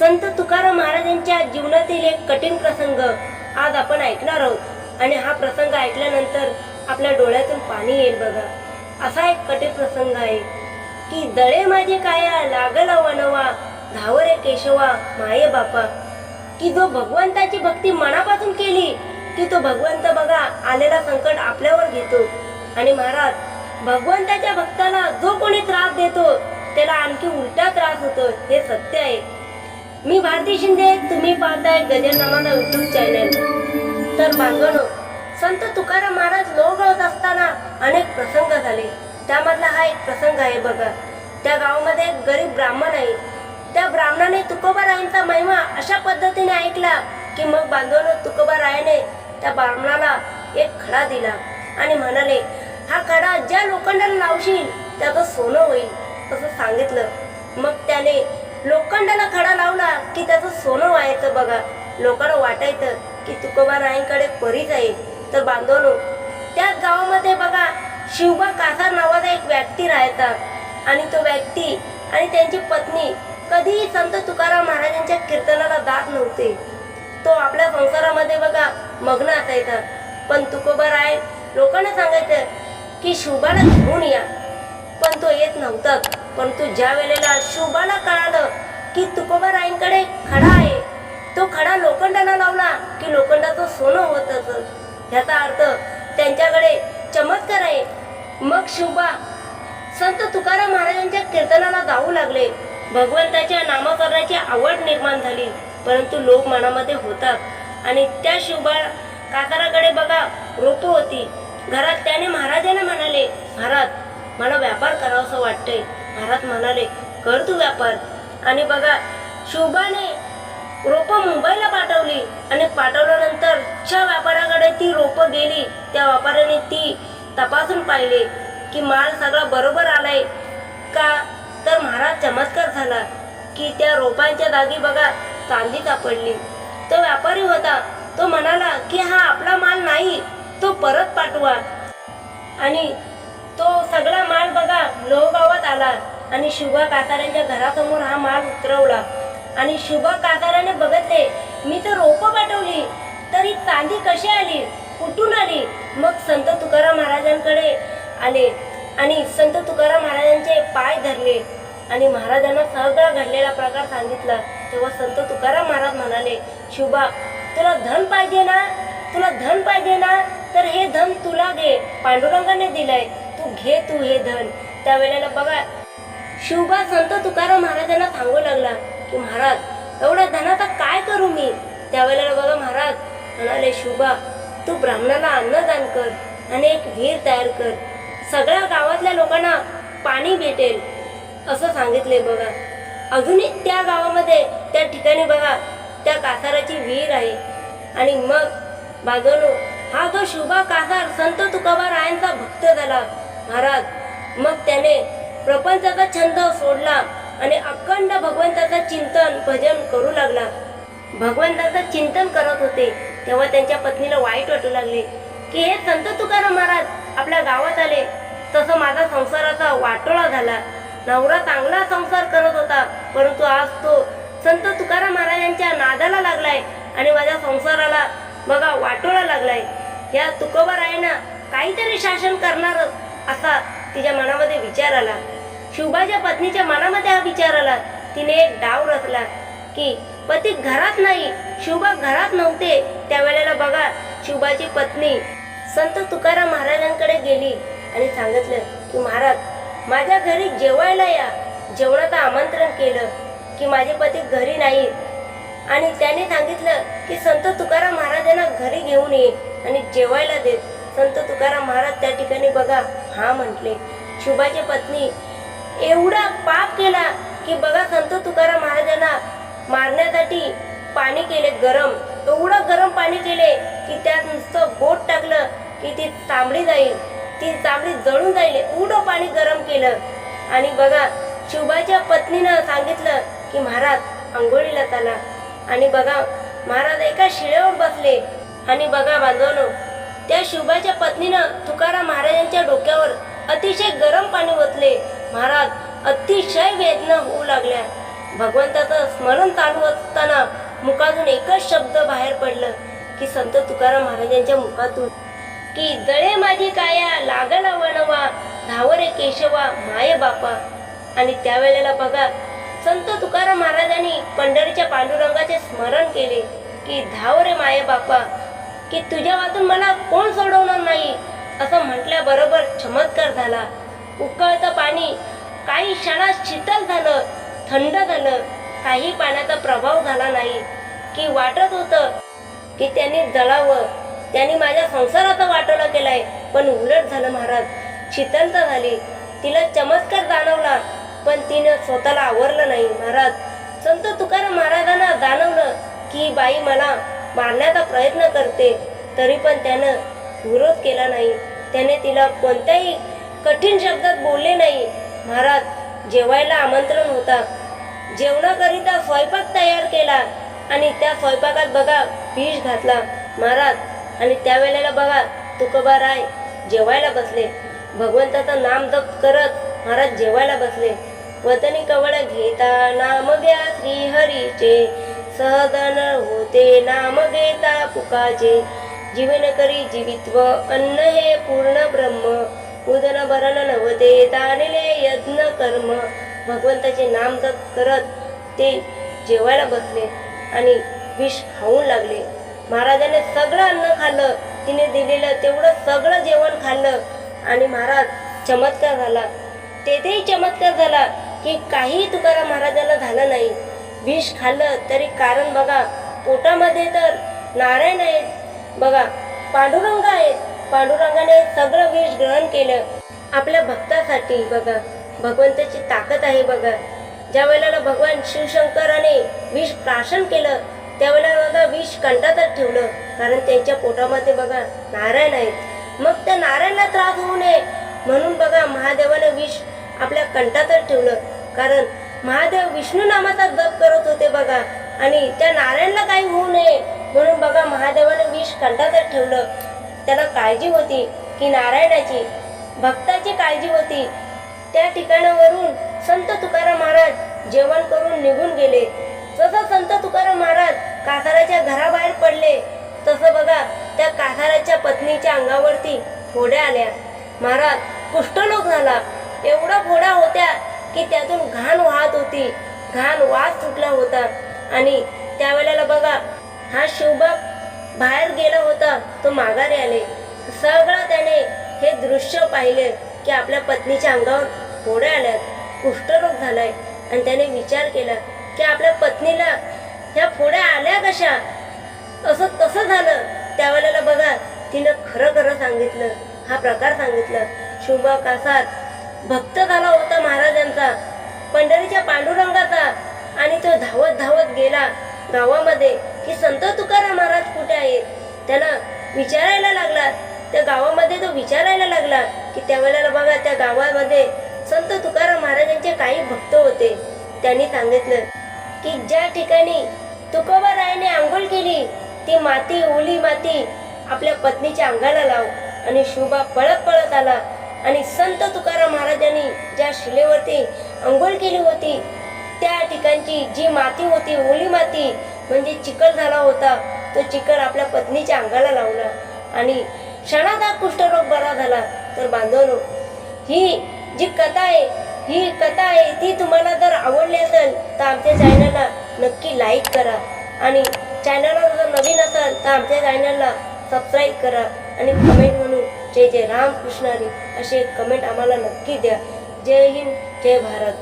संत तुकाराम महाराजांच्या जीवनातील एक कठीण प्रसंग आज आपण ऐकणार आहोत. आणि हा प्रसंग ऐकल्यानंतर आपल्या डोळ्यातून पाणी येईल बघा. असा एक कठीण प्रसंग आहे की दळे माझे काया लागला वनवा धावरे केशवा माये बापा. की जो भगवंताची भक्ती मनापासून केली की तो भगवंत बघा आलेला संकट आपल्यावर घेतो. आणि महाराज भगवंताच्या भक्ताला जो कोणी त्रास देतो त्याला आणखी उलटा त्रास होतो हे सत्य आहे. मी भारती शिंदे तुम्ही पाहताय गजर नामाचा युट्यूब चॅनल तर बांधवनो संत तुकाराम महाराज लोहगावात असताना अनेक प्रसंग झाले. त्यामधला हा एक प्रसंग आहे बघा. त्या गावामध्ये एक गरीब ब्राह्मण आहे. त्या ब्राह्मणाने तुकोबारायांचा महिमा अशा पद्धतीने ऐकला की मग बांधवनो तुकोबारायाने त्या ब्राह्मणाला एक खडा दिला आणि म्हणाले हा खडा ज्या लोखंडाला लावशील त्याचं सोनं होईल असं सांगितलं. मग त्याने लोखंडाला खडा लावला की त्याचं सोनं व्हायचं बघा. लोकांना वाटायचं की तुकोबा राईंकडे परीच आहे तर बांधवनो त्याच गावामध्ये बघा शिवबा कासार नावाचा एक व्यक्ती राहायचा. आणि तो व्यक्ती आणि त्यांची पत्नी कधीही संत तुकाराम महाराजांच्या कीर्तनाला जात नव्हते. तो आपल्या संसारामध्ये बघा मग्न असायचा. पण तुकोबा राय लोकांना सांगायचं की शिवबाला घेऊन या. पण तो येत नव्हता. पण परंतु ज्या वेळेला शुभाला कळालं की तुकोबा राईंकडे खडा आहे तो खडा लोखंडाला लावला की लोखंडाचं सोनं होत असत ह्याचा अर्थ त्यांच्याकडे चमत्कार आहे. मग शुभा संत तुकाराम महाराजांच्या कीर्तनाला जाऊ लागले. भगवंताच्या नामकरणाची आवड निर्माण झाली परंतु लोक मनामध्ये होतात. आणि त्या शुभा काकाराकडे बघा रोप होती. घरात त्याने महाराजांना म्हणाले महाराज मला व्यापार करावासा वाटतंय. महाराज म्हणाले कर तू व्यापार. आणि बघा शुभाने रोपं मुंबईला पाठवली आणि पाठवल्यानंतर ज्या व्यापाऱ्याकडे ती रोपं गेली त्या व्यापाऱ्याने ती तपासून पाहिले की माल सगळा बरोबर आलाय का? तर महाराज चमत्कार झाला की त्या रोपांच्या जागी बघा चांदी सापडली. तो व्यापारी होता. तो म्हणाला की हा आपला माल नाही तो परत पाठवा. आणि तो सगळा माल बघा लोहगावात आला. आणि शुभा काताऱ्यांच्या घरासमोर हा माल उतरवला. आणि शुभा काताऱ्याने बघितले मी तर रोपं पाठवली तरी चांदी कशी आली? कुठून आली? मग संत तुकाराम महाराजांकडे आले आणि संत तुकाराम महाराजांचे पाय धरले आणि महाराजांना सगळा घडलेला प्रकार सांगितला. तेव्हा संत तुकाराम महाराज म्हणाले शुभा तुला धन पाहिजे ना? तुला धन पाहिजे ना? तर हे धन तुला घे पांडुरंगाने दिलंय. तू घे तू हे धन. त्यावेळेला बघा शिवबा संत तुकाराम महाराजांना सांगू लागला. की महाराज एवढ्या धनाचा काय करू मी? त्यावेळेला बघा महाराज म्हणाले शिवबा तू ब्राह्मणाला अन्नदान कर आणि एक विहीर तयार कर. सगळ्या गावातल्या लोकांना पाणी भेटेल असं सांगितले बघा. अजूनही त्या गावामध्ये त्या ठिकाणी बघा त्या कासाराची विहीर आहे. आणि मग बाजूनो हा जो शुभा कासार संत तुकाबा रायांचा भक्त झाला. महाराज मग त्याने प्रपंचाचा छंद सोडला आणि अखंड भगवंताचं चिंतन भजन करू लागला. भगवंताचं चिंतन करत होते तेव्हा त्यांच्या पत्नीला वाईट वाटू लागले. की हे संत तुकाराम महाराज आपल्या गावात आले. तसं माझा संसाराचा वाटोळा झाला. नवरा चांगला संसार करत होता परंतु आज तो संत तुकाराम महाराजांच्या नादाला लागलाय आणि माझ्या संसाराला बघा वाटोळा लागलाय. या तुकोबारायनं काहीतरी शासन करणारच असा तिच्या मनामध्ये विचार आला. शुभाच्या पत्नीच्या मनामध्ये हा विचार आला. तिने एक डाव रचला की पती घरात नाही शुभा घरात नव्हते. त्यावेळेला बघा शुभाची पत्नी संत तुकाराम महाराजांकडे गेली आणि सांगितलं की महाराज माझ्या घरी जेवायला या. जेवणाचं आमंत्रण केलं की माझे पती घरी नाही. आणि त्याने सांगितलं की संत तुकाराम महाराजांना घरी घेऊन ये आणि जेवायला देत. संत तुकाराम महाराज त्या ठिकाणी बघा हा म्हटले शुभाची पत्नी एवढा पाप केला की बघा संत तुकाराम महाराजांना मारण्यासाठी पाणी केले गरम. एवढं गरम पाणी केले की त्यात नुसतं बोट टाकलं की ती तांबडी जाईल ती तांबडी जळून जाईल एवढं पाणी गरम केलं. आणि बघा शुभाच्या पत्नीनं सांगितलं की महाराज आंघोळीला चला. आणि बघा महाराज एका शिळेवर बसले. आणि बघा बांधवनो त्या शुभाच्या पत्नीनं तुकाराम महाराजांच्या डोक्यावर अतिशय गरम पाणी ओतले. महाराज अतिशय वेदना होऊ लागल्या. भगवंताचं स्मरण चालू असताना मुखातून एकच शब्द बाहेर पडलं की संत तुकाराम महाराजांच्या मुखातून की जळे माझी काया लागला वणवा धावरे केशवा माये बापा. आणि त्यावेळेला बघा संत तुकाराम महाराजांनी पंढरीच्या पांडुरंगाचे स्मरण केले की धावरे माये बापा की तुझ्या वाचून मला कोण सोडवणार नाही? असं म्हटल्याबरोबर चमत्कार झाला. उकळतं पाणी काही क्षणात शीतल झालं थंड झालं. काही पाण्याचा प्रभाव झाला नाही. की वाटत होतं की त्यांनी जळावं. त्यांनी माझ्या संसाराचं वाटोळा केलाय. पण उलट झालं महाराज शीतलता झाली. तिला चमत्कार जाणवला पण तिनं स्वतःला आवरलं नाही महाराज. संत तुकाराम महाराजांना जाणवलं की बाई मला मारण्याचा प्रयत्न करते तरी पण त्यानं विरोध केला नाही. त्याने तिला कोणत्याही कठीण शब्दात बोलले नाही. महाराज जेवायला आमंत्रण होता. जेवणाकरिता स्वयंपाक तयार केला आणि त्या स्वयंपाकात बघा विष घातला. महाराज आणि त्यावेळेला बघा तुकोबाराय जेवायला बसले. भगवंताचं नाम जप करत महाराज जेवायला बसले. वतनी कवळ घेता नाम घ्या श्री हरीचे सहदन होते नाम घेता पुकाचे जीवन करी जीवित्व अन्न हे पूर्ण ब्रह्म. उदन भरण नवते ताणले यज्ञ कर्म. भगवंताचे नाम जप करत ते जेवायला बसले आणि विष खाऊन लागले. महाराजाने सगळं अन्न खाल्लं. तिने दिलेलं तेवढं सगळं जेवण खाल्लं आणि महाराज चमत्कार झाला. तेथेही चमत्कार झाला की काही तुकाराम महाराजाला झालं नाही. विष खाल्लं तरी कारण बघा. पोटामध्ये तर नारायण आहेत. बघा पांडुरंग आहेत. पांडुरंगाने सगळं विष ग्रहण केलं. आपल्या भक्तासाठी बघा. भगवंताची ताकद आहे बघा. ज्या वेळेला भगवान शिवशंकराने विष प्राशन केलं त्यावेळेला बघा विष कंठातच ठेवलं. कारण त्यांच्या पोटामध्ये बघा नारायण आहेत. मग त्या नारायणला त्रास होऊ नये. म्हणून बघा महादेवानं विष आपल्या कंठातच ठेवलं. कारण महादेव विष्णू नामाचा जप करत होते बघा. आणि त्या नारायणला काही होऊ नये म्हणून बघा महादेवाने विष कंठातच ठेवलं. त्याला काळजी होती की नारायणाची भक्ताची काळजी होती. त्या ठिकाणावरून संत तुकाराम महाराज जेवण करून निघून गेले. जसं संत तुकाराम महाराज कासाराच्या घराबाहेर पडले तसं बघा त्या कासाराच्या पत्नीच्या अंगावरती फोड्या आल्या. महाराज कुष्ठरोग झाला. एवढा फोड्या होत्या की त्यातून घाण वाहत होती. घाण वास सुटला होता. आणि त्यावेळेला बघा हा शिवबाग बाहेर गेला होता तो माघारी आले. सगळं त्याने हे दृश्य पाहिले की आपल्या पत्नीच्या अंगावर फोडे आल्यात. कुष्ठरोग झालाय. आणि त्याने विचार केला की आपल्या पत्नीला ह्या फोड्या आल्या कशा? असं कसं झालं? त्यावेळेला बघा तिनं खरं खरं सांगितलं. हा प्रकार सांगितला. शुभ कासात भक्त झाला होता महाराजांचा. पंढरीच्या पांडुरंगाचा. आणि तो धावत धावत गेला गावामध्ये की संत तुकाराम महाराज कुठे आहेत? त्याला विचारायला लागला. त्या गावामध्ये तो विचारायला लागला की त्यावेळेला बघा त्या गावामध्ये संत तुकाराम महाराजांचे काही भक्त होते. त्यांनी सांगितलं की ज्या ठिकाणी तुकोबारायाने आंघोळ केली ती माती ओली माती आपल्या पत्नीच्या अंगाला लाव. आणि शुभा पळत पळत आला. आणि संत तुकाराम महाराजांनी ज्या शिलेवरती आंघोळ केली होती त्या ठिकाणची जी माती होती ओली माती म्हणजे चिखल झाला होता तो चिखल आपल्या पत्नीच्या अंगाला लावला आणि क्षणात हा कुष्ठरोग बरा झाला. तर बांधवनो ही जी कथा आहे ही कथा आहे ती तुम्हाला जर आवडली असेल तर आमच्या चॅनलला नक्की लाईक करा आणि चॅनलला जर नवीन असाल तर आमच्या चॅनलला सबस्क्राईब करा आणि कमेंट म्हणून जय जय रामकृष्णारी असे कमेंट आम्हाला नक्की द्या. जय हिंद जय भारत.